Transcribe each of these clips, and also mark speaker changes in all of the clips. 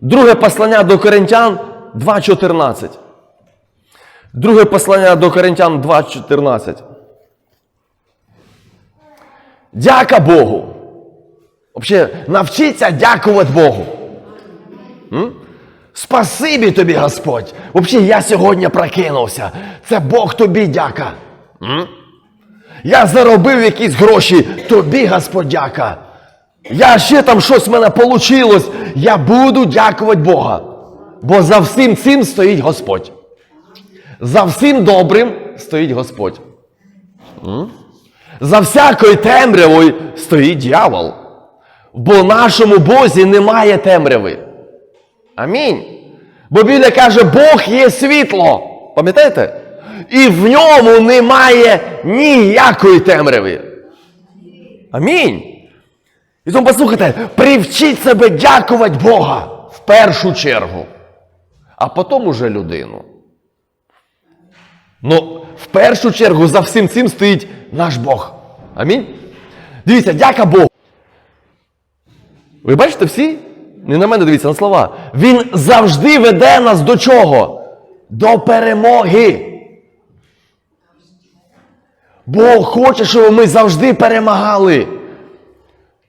Speaker 1: Друге послання до Коринтян 2.14. Друге послання до Коринтян 2.14. Дяка Богу. Взагалі, навчіться дякувати Богу. М? Спасибі тобі, Господь. Взагалі, я сьогодні прокинувся. Це Бог тобі дяка. М? Я заробив якісь гроші, тобі, Господь, дяка. Я ще там щось в мене вийшло. Я буду дякувати Бога. Бо за всім цим стоїть Господь. За всім добрим стоїть Господь. За всякою темрявою стоїть дьявол. Бо нашому Бозі немає темряви. Амінь. Бо Біблія каже, Бог є світло. Пам'ятаєте? І в ньому немає ніякої темряви. Амінь. І тому послухайте, привчіть себе дякувати Бога в першу чергу, а потім уже людину. Ну, в першу чергу за всім цим стоїть наш Бог. Амінь. Дивіться, дяка Богу. Ви бачите всі? Не на мене дивіться на слова. Він завжди веде нас до чого? До перемоги. Бог хоче, щоб ми завжди перемагали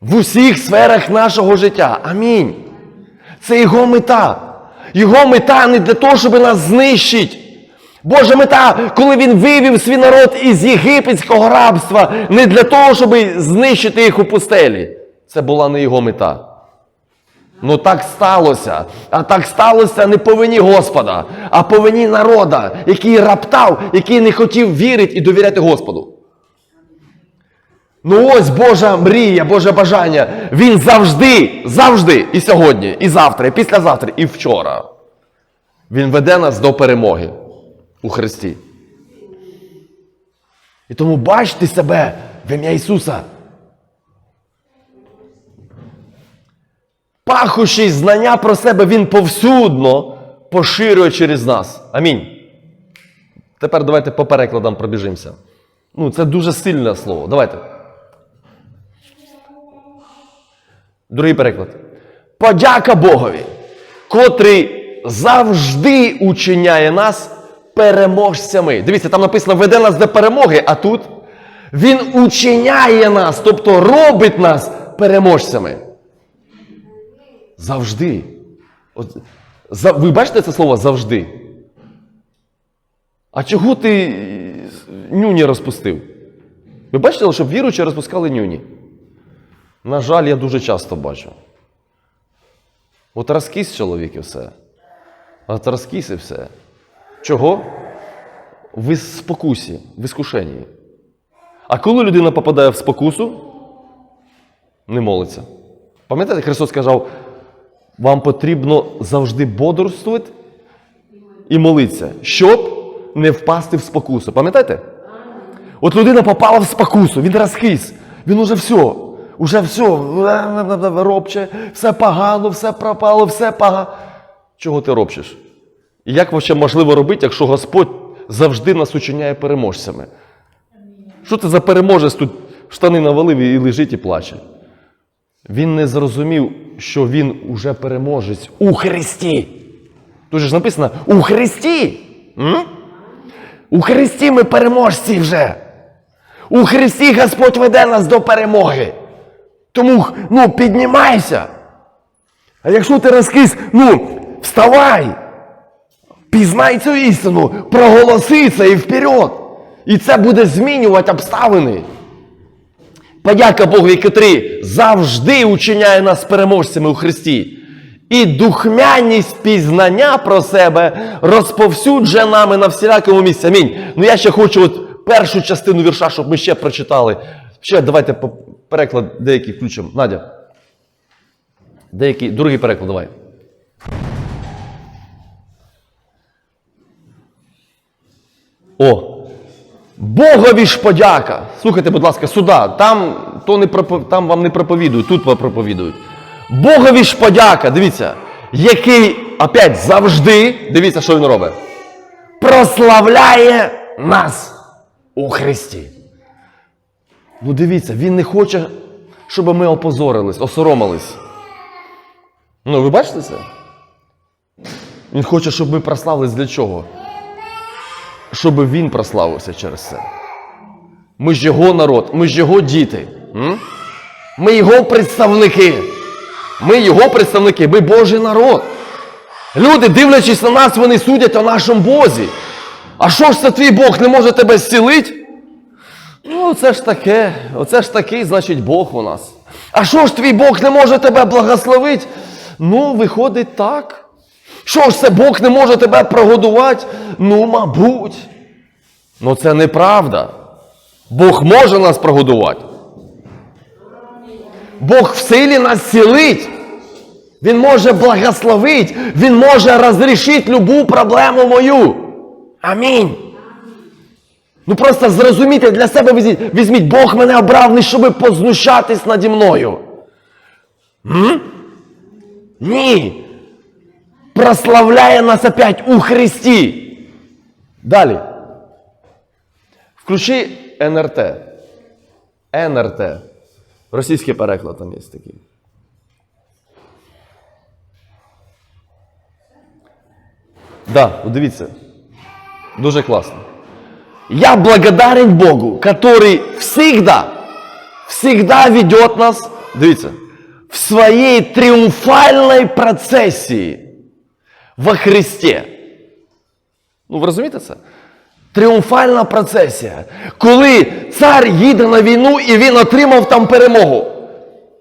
Speaker 1: в усіх сферах нашого життя. Амінь. Це його мета. Його мета не для того, щоб нас знищити. Божа мета, коли він вивів свій народ із єгипетського рабства, не для того, щоб знищити їх у пустелі. Це була не його мета. Ну так сталося. А так сталося не по вині Господа, а по вині народа, який раптав, який не хотів вірити і довіряти Господу. Ну ось Божа мрія, Боже бажання. Він завжди, завжди, і сьогодні, і завтра, і післязавтра, і вчора. Він веде нас до перемоги у Христі. І тому бачте себе в ім'я Ісуса. Пахощий знання про себе Він повсюдно поширює через нас. Амінь. Тепер давайте по перекладам пробіжимося. Ну, це дуже сильне слово. Давайте. Другий переклад. Подяка Богові, котрий завжди учиняє нас переможцями. Дивіться, там написано веде нас до перемоги, а тут Він учиняє нас, тобто робить нас переможцями. Завжди. От, за, ви бачите це слово завжди? А чого ти нюні розпустив? Ви бачите, щоб віруючі розпускали нюні? На жаль, я дуже часто бачу. От розкіс чоловік і все. От розкіс і все. Чого? В спокусі, в іскушенні. А коли людина попадає в спокусу, не молиться. Пам'ятаєте, Христос сказав, вам потрібно завжди бодрствувати і молитися, щоб не впасти в спокусу. Пам'ятаєте? От людина попала в спокусу, він розкис, він уже все, уже все, робче, все погано, все пропало, все погано. Чого ти робчиш? І як вообще можливо робити, якщо Господь завжди нас учиняє переможцями? Що це за переможець тут штани навалив і лежить і плаче? Він не зрозумів, що він уже переможець у Христі. Тут же ж написано у Христі. М? У Христі ми переможці вже. У Христі Господь веде нас до перемоги. Тому ну, піднімайся. А якщо ти розкис, ну, вставай. Пізнай цю істину, проголоси це і вперед. І це буде змінювати обставини. Подяка Богу, котрий завжди учиняє нас переможцями у Христі. І духмяність пізнання про себе розповсюджує нами на всілякому місці. Амінь. Ну я ще хочу от першу частину вірша, щоб ми ще прочитали. Ще давайте переклад деякий включимо. Надя. Деякий, другий переклад давай. О! Богові ж подяка. Слухайте, будь ласка, сюди. Там, то не пропо- там вам не проповідують, тут вам проповідують. Богові ж подяка, дивіться, який опять завжди, дивіться, що він робить. Прославляє нас у Христі. Ну дивіться, він не хоче, щоб ми опозорились, осоромились. Ну, ви бачите це? Він хоче, щоб ми прославились для чого? Щоб він прославився через це. Ми ж його народ, ми ж його діти. М? Ми його представники. Ми його представники, ми Божий народ. Люди, дивлячись на нас, вони судять о нашому Бозі. А що ж це твій Бог не може тебе зцілити? Ну, це ж таке, оце ж такий, значить, Бог у нас. А що ж твій Бог не може тебе благословити? Ну, виходить так. Що ж це Бог не може тебе прогодувати? Ну, мабуть. Ну це неправда. Бог може нас прогодувати. Бог в силі нас цілить. Він може благословити, Він може розрішити любу проблему мою. Амінь. Ну просто зрозумійте для себе візьміть, візьміть, Бог мене обрав не щоб познущатись наді мною. М? Ні. Прославляє нас опять у Христі. Далі. Включи НРТ. НРТ. Російський переклад там є такий. Да, дивіться. Дуже класно. Я благодарен Богу, который всегда, всегда ведет нас, дивіться, в своей триумфальной процессии во Христе. Ну, ви розумієте це? Тріумфальна процесія. Коли цар їде на війну і він отримав там перемогу.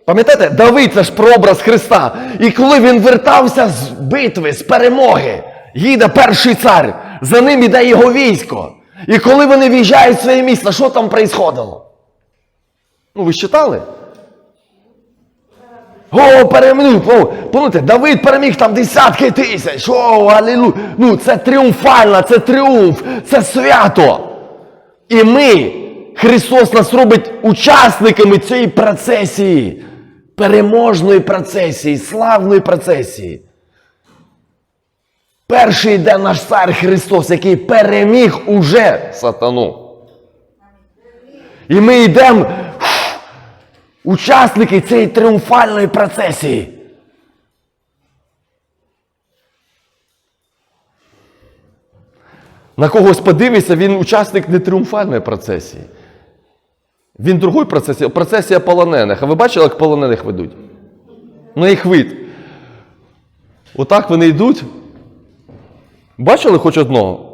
Speaker 1: Пам'ятаєте, Давид це ж прообраз Христа. І коли він вертався з битви, з перемоги, їде перший цар, за ним іде його військо. І коли вони в'їжджають в своє місто, що там происходило? Ну, ви читали? О, переміг, о, помните, Давид переміг там десятки тисяч. О, алілу. Ну, це тріумфально, це тріумф, це свято. І ми, Христос нас робить учасниками цієї процесії, переможної процесії, славної процесії. Перший йде наш цар Христос, який переміг уже сатану. І ми йдемо учасники цієї тріумфальної процесії. На когось подивися, він учасник не тріумфальної процесії. Він другої процесії, процесія полонених. А ви бачили, як полонених ведуть? Ну, їх вид. Отак вони йдуть. Бачили хоч одного?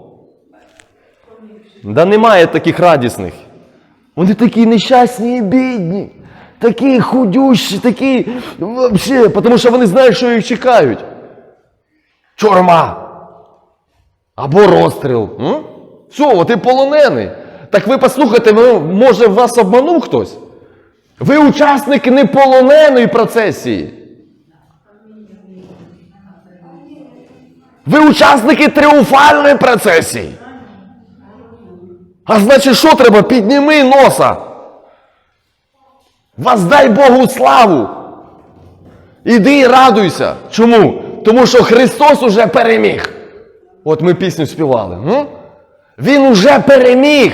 Speaker 1: Да немає таких радісних. Вони такі нещасні і бідні, такі худющі, такі вообще, тому що вони знають, що їх чекають. Чорма. Або розстріл. М? Все, ти полонений. Так ви послухайте, ну, може вас обманув хтось? Ви учасник не полоненої процесії. Ви учасники тріумфальної процесії. А значить, що треба? Підніми носа. Воздай Богу славу. Іди і радуйся. Чому? Тому що Христос уже переміг. От ми пісню співали. М? Він уже переміг.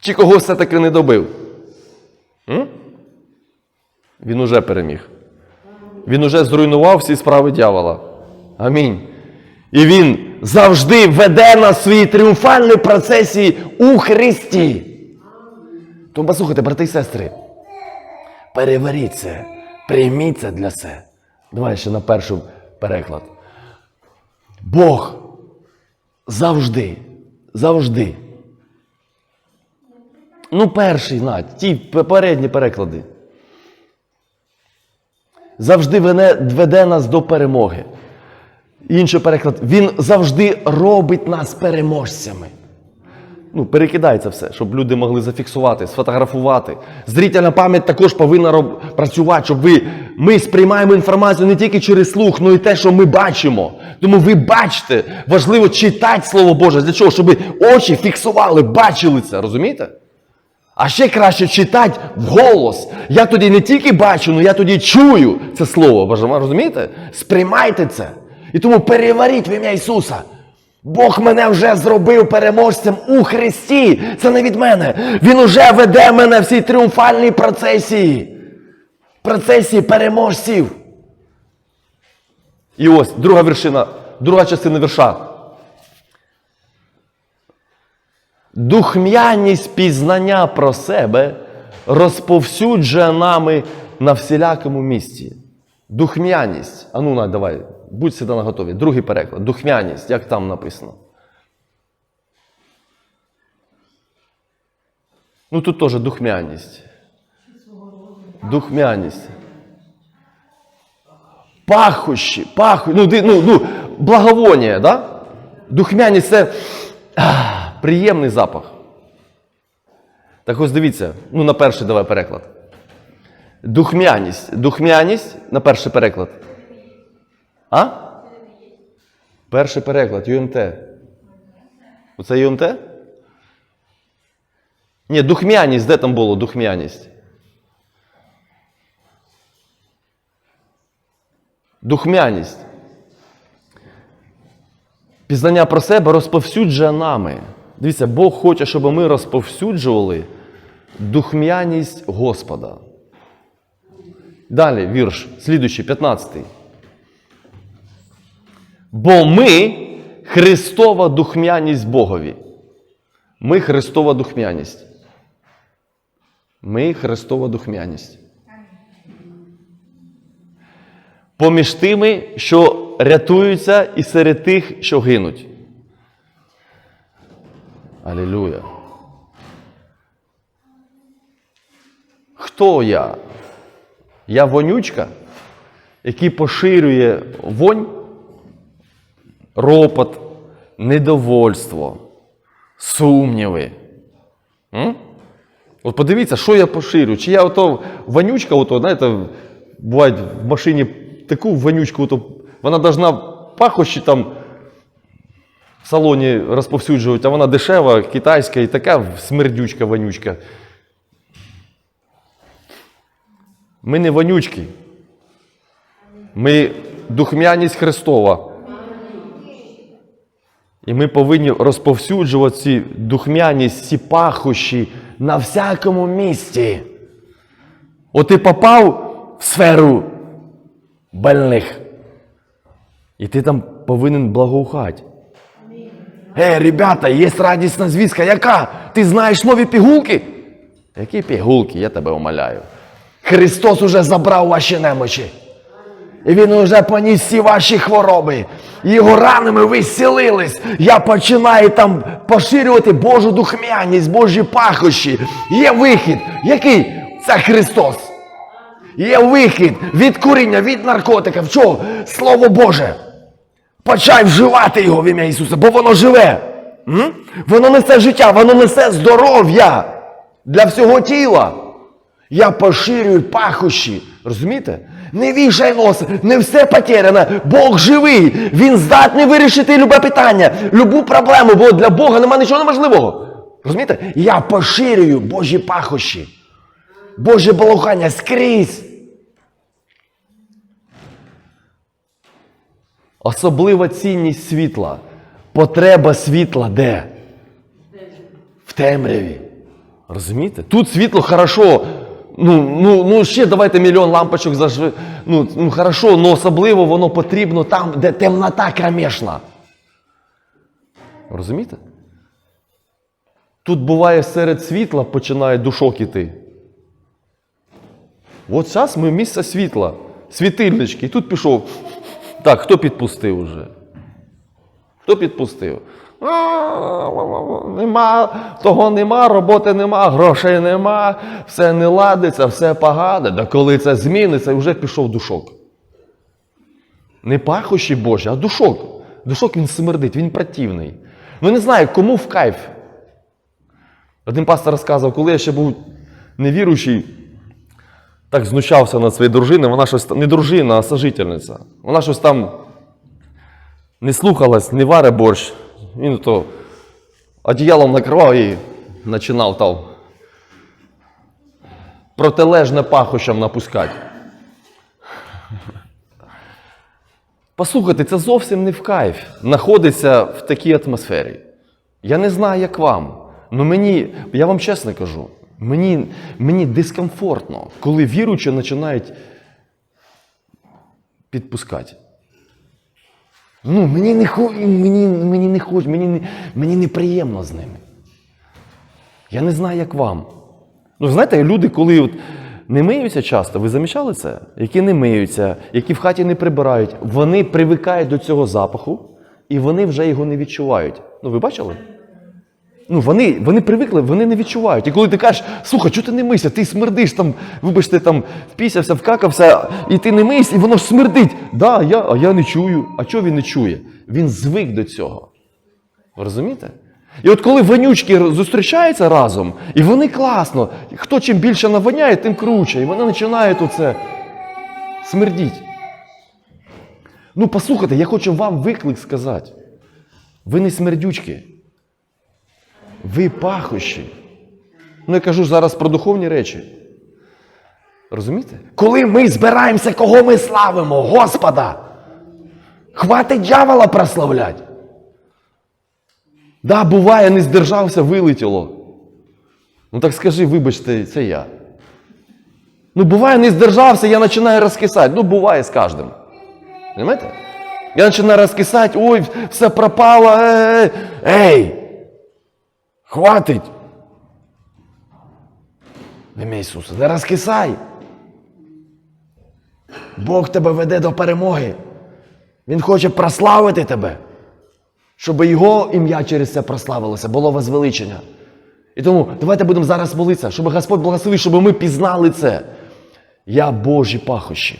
Speaker 1: Чи когось все-таки не добив? М? Він уже переміг. Він уже зруйнував всі справи дьявола. Амінь. І він завжди веде нас в своїй тріумфальній процесії у Христі. Тому послухайте, брати і сестри, переваріть це, прийміть це для себе. Давай ще на перший переклад. Бог завжди, завжди. Ну, перший, на, ті попередні переклади. Завжди веде нас до перемоги. Інший переклад, він завжди робить нас переможцями. Ну, перекидається все, щоб люди могли зафіксувати, сфотографувати. Зрительна пам'ять також повинна роб... працювати, щоб ви. Ми сприймаємо інформацію не тільки через слух, але й те, що ми бачимо. Тому ви бачите, важливо читати Слово Боже. Для чого? Щоб очі фіксували, бачили це, розумієте? А ще краще читати вголос. Я тоді не тільки бачу, але я тоді чую це слово. Розумієте? Сприймайте це. І тому переваріть в ім'я Ісуса. Бог мене вже зробив переможцем у Христі. Це не від мене. Він уже веде мене в цій тріумфальній процесії. Процесії переможців. І ось друга вершина друга частина вірша. Духмяність пізнання про себе розповсюджує нами на всілякому місці. Духмяність. А ну, на, давай, будь сюди на готові. Другий переклад. Духмяність, як там написано. Ну тут теж духмяність. Духмяність. Пахощі, пахощі, ну, ну, ну, благовонія, да? Духмяність це а, приємний запах. Так ось дивіться, ну на перший давай переклад. Духмяність. Духмяність на перший переклад. А? Перший переклад, ЮМТ. Оце ЮМТ? Ні, духмяність, де там було духмяність? Духмяність. Пізнання про себе розповсюджує нами. Дивіться, Бог хоче, щоб ми розповсюджували духмяність Господа. Далі вірш, слідуючий, 15. Бо ми Христова духмяність Богові. Ми Христова духмяність. Ми Христова духмяність. Поміж тими, що рятуються, і серед тих, що гинуть. Алілюя. Хто я? Я вонючка, який поширює вонь, ропот, недовольство, сумніви. М? От подивіться, що я поширю. Чи я ото вонючка, ото, знаєте, буває в машині таку вонючку, ото, вона должна пахощі там в салоні розповсюджувати, а вона дешева, китайська і така смердючка, вонючка. Ми не вонючки. Ми духмяність Христова. І ми повинні розповсюджувати ці духмяність, ці пахощі на всякому місці. От ти попав в сферу больних. І ти там повинен благоухати. Ей, ребята, є радісна звістка. Яка? Ти знаєш нові пігулки? Які пігулки, я тебе умоляю. Христос уже забрав ваші немочі. І Він уже поніс всі ваші хвороби. Його ранами ви зцілились. Я починаю там поширювати Божу духмяність, Божі пахощі. Є вихід. Який? Це Христос. Є вихід від куріння, від наркотиків. Чого? Слово Боже. Почай вживати його в ім'я Ісуса, бо воно живе. М? Воно несе життя, воно несе здоров'я для всього тіла. Я поширюю пахощі. Розумієте? Не вішай носа, не все потеряно. Бог живий. Він здатний вирішити любе питання, любу проблему, бо для Бога нема нічого неможливого. Розумієте? Я поширюю Божі пахощі. Боже благохання скрізь. Особлива цінність світла. Потреба світла де? В темряві. Розумієте? Тут світло хорошо. Ну, ну, ну ще давайте мільйон лампочок зажви. Ну, ну хорошо, але особливо воно потрібно там, де темнота кромешна. Розумієте? Тут буває серед світла починає душок іти. От зараз ми місце світла, світильнички, і тут пішов. Так, хто підпустив уже? Хто підпустив? Нема, того нема, роботи нема, грошей нема, все не ладиться, все погане. Да коли це зміниться, вже пішов душок. Не пахощі Божі, а душок. Душок він смердить, він противний. Ну не знаю, кому в кайф. Один пастор розказував, коли я ще був невіруючий, так знущався над своєю дружиною, вона щось не дружина, а сожительниця. Вона щось там не слухалась, не варе борщ. Він то одіялом накривав і починав там протилежне пахощам напускати. Послухайте, це зовсім не в кайф знаходиться в такій атмосфері. Я не знаю, як вам. але мені, я вам чесно кажу, мені, мені дискомфортно, коли віруючі починають підпускати. Ну, мені не хо... мені, мені не хоч, мені, не- мені неприємно з ними. Я не знаю, як вам. Ну, знаєте, люди, коли от не миються часто, ви замічали це? Які не миються, які в хаті не прибирають, вони привикають до цього запаху, і вони вже його не відчувають. Ну, ви бачили? Ну, вони, вони привикли, вони не відчувають. І коли ти кажеш, слухай, чого ти не мийся, ти смердиш там, вибачте, там впісявся, вкакався, і ти не мийся, і воно смердить. Да, я, а я не чую. А чого він не чує? Він звик до цього. Розумієте? І от коли вонючки зустрічаються разом, і вони класно, хто чим більше навоняє, тим круче. І вони починають оце смердіть. Ну, послухайте, я хочу вам виклик сказати. Ви не смердючки. Ви пахощі. Ну, я кажу зараз про духовні речі. Розумієте? Коли ми збираємося, кого ми славимо? Господа! Хватить дьявола прославлять. Да, буває, не здержався, вилетіло. Ну так скажи, вибачте, це я. Ну, буває, не здержався, я починаю розкисати. Ну, буває з кожним. Понимаєте? Я починаю розкисати, ой, все пропало. Ей! Хватить! Ім'я Ісуса, не розкисай. Бог тебе веде до перемоги. Він хоче прославити тебе, щоб його ім'я через це прославилося, було возвеличення. І тому давайте будемо зараз молитися, щоб Господь благословив, щоб ми пізнали це. Я Божі пахощі.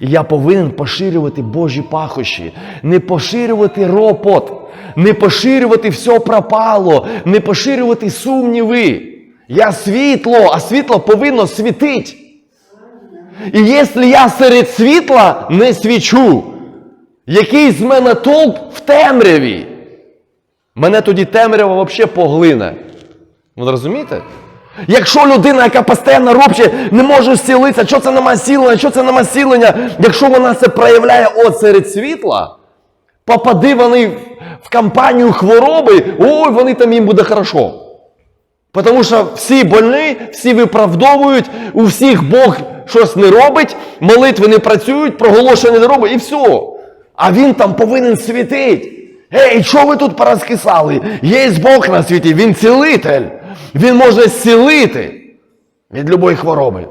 Speaker 1: І я повинен поширювати Божі пахощі, не поширювати ропот, не поширювати все пропало, не поширювати сумніви. Я світло, а світло повинно світити. І якщо я серед світла не свічу, який з мене толк в темряві? Мене тоді темрява взагалі поглине. Ви розумієте? Якщо людина, яка постійно робче, не може зцілитися, що це нема сілення, що це нема сілення, якщо вона це проявляє от серед світла, попади вони в- компанію хвороби, ой, вони там їм буде хорошо. Тому що всі больні, всі виправдовують, у всіх Бог щось не робить, молитви не працюють, проголошення не робить і все. А він там повинен світити. Ей, що ви тут порозкисали? Є Бог на світі, він цілитель. Він може зцілити від любої хвороби.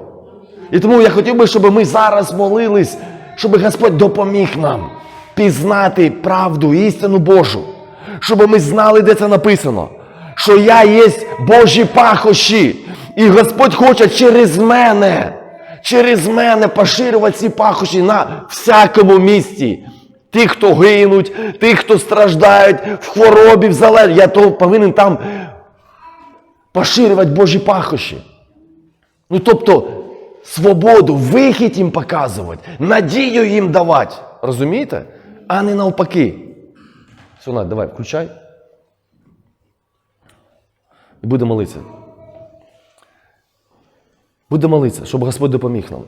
Speaker 1: І тому я хотів би, щоб ми зараз молились, щоб Господь допоміг нам пізнати правду, істину Божу, щоб ми знали, де це написано, що я є Божі пахощі, і Господь хоче через мене, через мене поширювати ці пахощі на всякому місці. Ті, хто гинуть, ті, хто страждають в хворобі, в залежності, я то повинен там поширювати Божі пахощі. Ну, тобто, свободу, вихід їм показувати, надію їм давати. Розумієте? А не навпаки. Все, давай, включай. І будемо молитися. Будемо молитися, щоб Господь допоміг нам.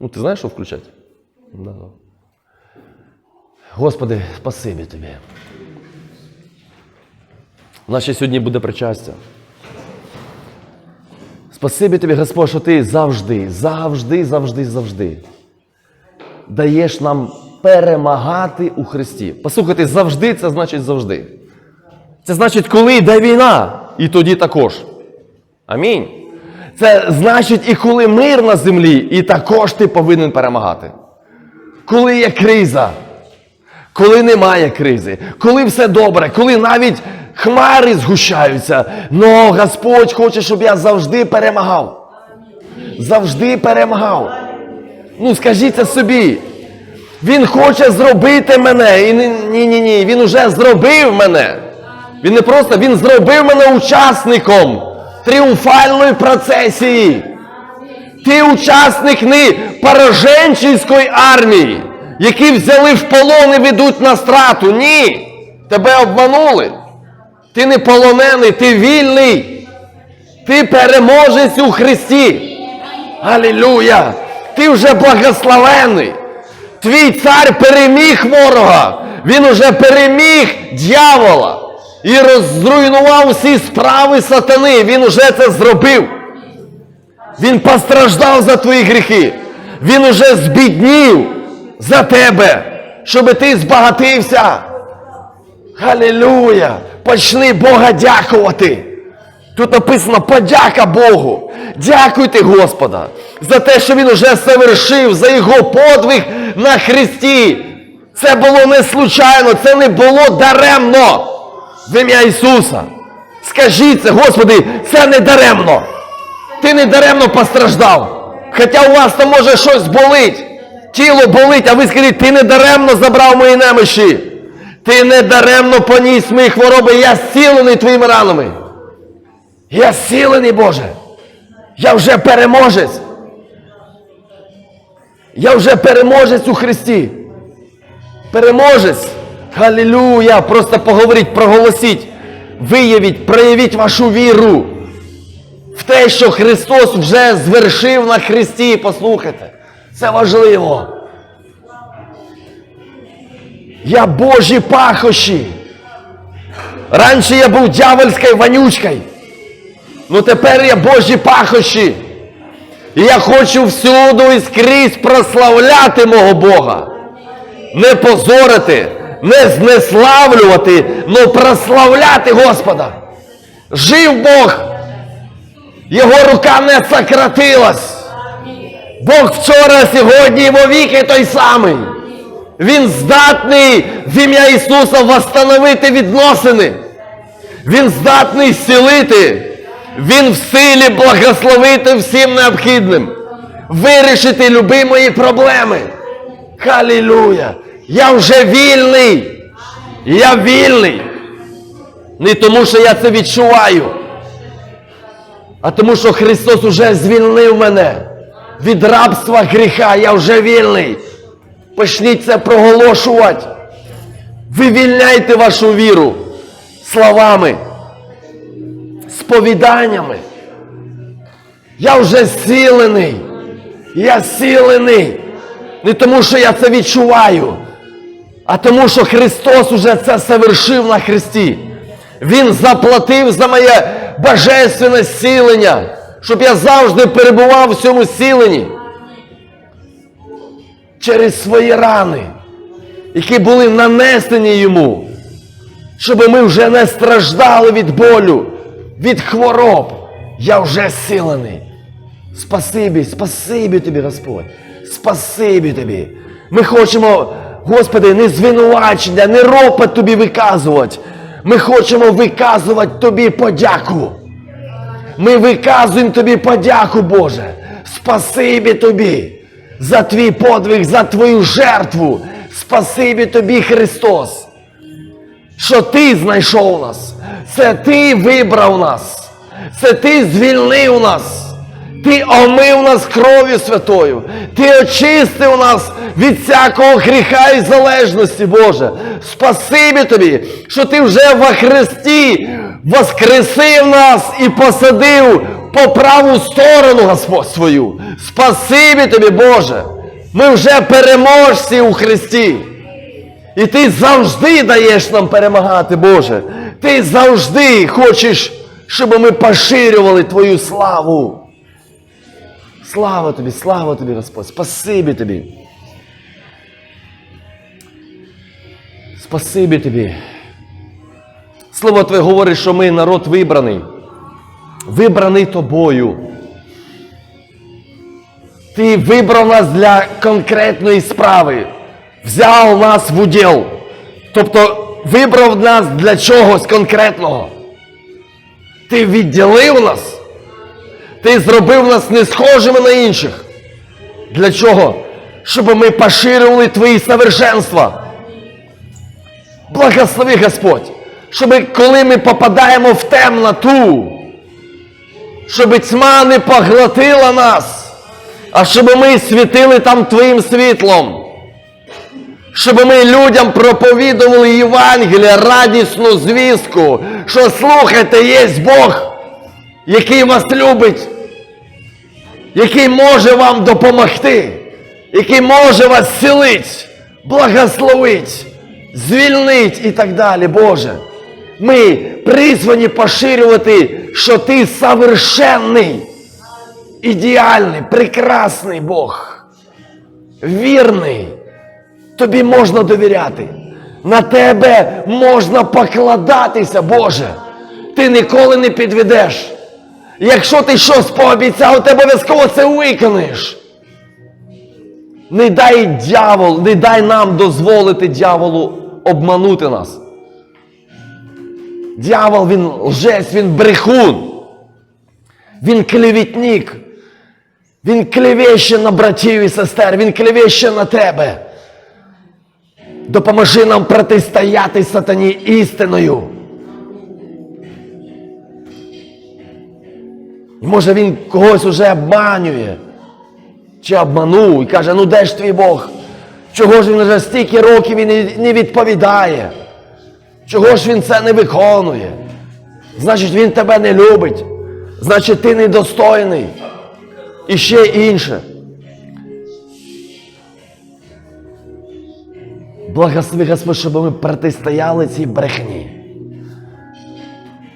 Speaker 1: Ну, ти знаєш, що включати? Да. Господи, спасибі тобі. У нас ще сьогодні буде причастя. Спасибі тобі, Господь, що ти завжди, завжди, завжди, завжди даєш нам перемагати у Христі. Послухайте, завжди це значить завжди. Це значить, коли йде війна, і тоді також. Амінь. Це значить, і коли мир на землі, і також ти повинен перемагати. Коли є криза, коли немає кризи, коли все добре, коли навіть хмари згущаються, но Господь хоче, щоб я завжди перемагав. Завжди перемагав. Ну, скажіть собі. Він хоче зробити мене. І ні, ні, він уже зробив мене. Він не просто, він зробив мене учасником тріумфальної процесії. Ти учасник не пораженчої армії, які взяли в полон і ведуть на страту. Ні. Тебе обманули. Ти не полонений, ти вільний. Ти переможець у Христі. Алілюя! Ти вже благословений. Твій цар переміг ворога. Він уже переміг дьявола і розруйнував всі справи сатани. Він уже це зробив. Він постраждав за твої гріхи. Він уже збіднів. за тебе, щоб ти збагатився. Халілуя! Почни Бога дякувати. Тут написано подяка Богу. Дякуйте Господа за те, що Він уже совершив, за Його подвиг на Христі. Це було не случайно, це не було даремно. В ім'я Ісуса. Скажіть це, Господи, це не даремно. Ти не даремно постраждав. Хоча у вас там може щось болить. Тіло болить, а ви скажіть, ти не даремно забрав мої немощі. Ти не даремно поніс мої хвороби, я зцілений твоїми ранами. Я зцілений, Боже. Я вже переможець. Я вже переможець у Христі. Переможець. Халілюя! Просто поговоріть, проголосіть, виявіть, проявіть вашу віру в те, що Христос вже звершив на Христі. Послухайте, це важливо. Я Божі пахощі. Раніше я був дьявольською вонючкою. Ну тепер я Божі пахощі. І я хочу всюди і скрізь прославляти мого Бога. Не позорити, не знеславлювати, але прославляти Господа. Жив Бог, Його рука не сократилась. Бог вчора, сьогодні і вовіки той самий. Він здатний в ім'я Ісуса восстановити відносини. Він здатний зцілити. Він в силі благословити всім необхідним. Вирішити любі мої проблеми. Халілуя! Я вже вільний. Я вільний. Не тому, що я це відчуваю, а тому, що Христос уже звільнив мене від рабства гріха. Я вже вільний. Почніть це проголошувати. Вивільняйте вашу віру словами, сповіданнями. Я вже зцілений. Я зцілений. Не тому, що я це відчуваю, а тому, що Христос уже це совершив на Христі. Він заплатив за моє божественне зцілення, щоб я завжди перебував в цьому зціленні через свої рани, які були нанесені йому, щоб ми вже не страждали від болю, від хвороб. Я вже зцілений. Спасибі, спасибі тобі, Господь. Спасибі тобі. Ми хочемо, Господи, не звинувачення, не ропот тобі виказувати. Ми хочемо виказувати тобі подяку. Ми виказуємо тобі подяку, Боже. Спасибі тобі за твій подвиг, за твою жертву. Спасибі тобі, Христос. Що ти знайшов нас. Це ти вибрав нас. Це ти звільнив нас. Ти омив нас кров'ю святою. Ти очистив нас від всякого гріха і залежності, Боже. Спасибі тобі, що ти вже во Христі воскресив нас і посадив по праву сторону Господь свою. Спасибі тобі, Боже. Ми вже переможці у Христі. І ти завжди даєш нам перемагати, Боже. Ти завжди хочеш, щоб ми поширювали Твою славу. Слава тобі, слава тобі, Господь, спасибі тобі. Спасибі тобі. Слово Твоє говорить, що ми народ вибраний. Вибраний тобою. Ти вибрав нас для конкретної справи. Взяв нас в уділ. Тобто вибрав нас для чогось конкретного. Ти відділив нас. Ти зробив нас не схожими на інших. Для чого? Щоб ми поширювали твої совершенства. Благослови Господь, щоб коли ми попадаємо в темноту, щоб тьма не поглотила нас, а щоб ми світили там Твоїм світлом. Щоб ми людям проповідували Євангелія, радісну звістку, що слухайте, є Бог, який вас любить, який може вам допомогти, який може вас зцілить, благословить, звільнить і так далі, Боже. Ми призвані поширювати, що ти совершенний, ідеальний, прекрасний Бог, вірний, Тобі можна довіряти. На тебе можна покладатися, Боже. Ти ніколи не підведеш. Якщо ти щось пообіцяв, ти обов'язково це виконаєш. Не дай дьявол, не дай нам дозволити дьяволу обманути нас. Дьявол, він лжець, він брехун. Він клевітник. Він клевіще на братів і сестер, він клевіще на тебе. Допоможи нам протистояти сатані істиною. І може він когось уже обманює чи обманув і каже, ну де ж твій Бог? Чого ж він вже стільки років і не відповідає? Чого ж він це не виконує? Значить, він тебе не любить. Значить, ти недостойний. І ще інше. Благослови Господь, щоб ми протистояли цій брехні.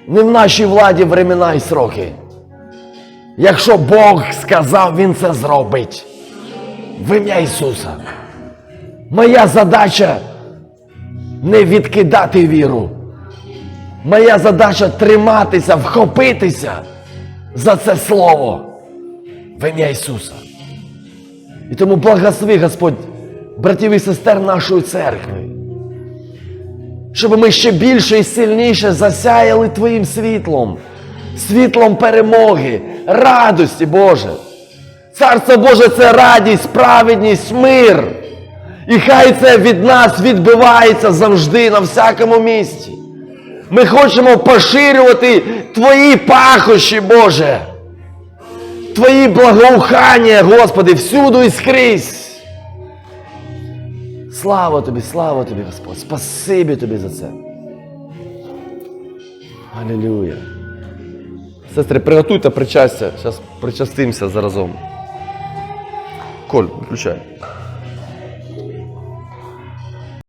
Speaker 1: Не в нашій владі времена і сроки. Якщо Бог сказав, Він це зробить. В ім'я Ісуса. Моя задача не відкидати віру. Моя задача триматися, вхопитися за це слово в ім'я Ісуса. І тому благослови Господь братів і сестер нашої церкви, щоб ми ще більше і сильніше засяяли Твоїм світлом, світлом перемоги, радості, Боже. Царство Боже це радість, праведність, мир. І хай це від нас відбивається завжди на всякому місці. Ми хочемо поширювати Твої пахощі, Боже. Твої благоухання, Господи, всюду і скрізь. Слава Тобі, слава Тобі, Господь. Спасибі Тобі за це. Алілюя. Сестри, приготуйте причастя. Зараз причастимося заразом. Коль, включай.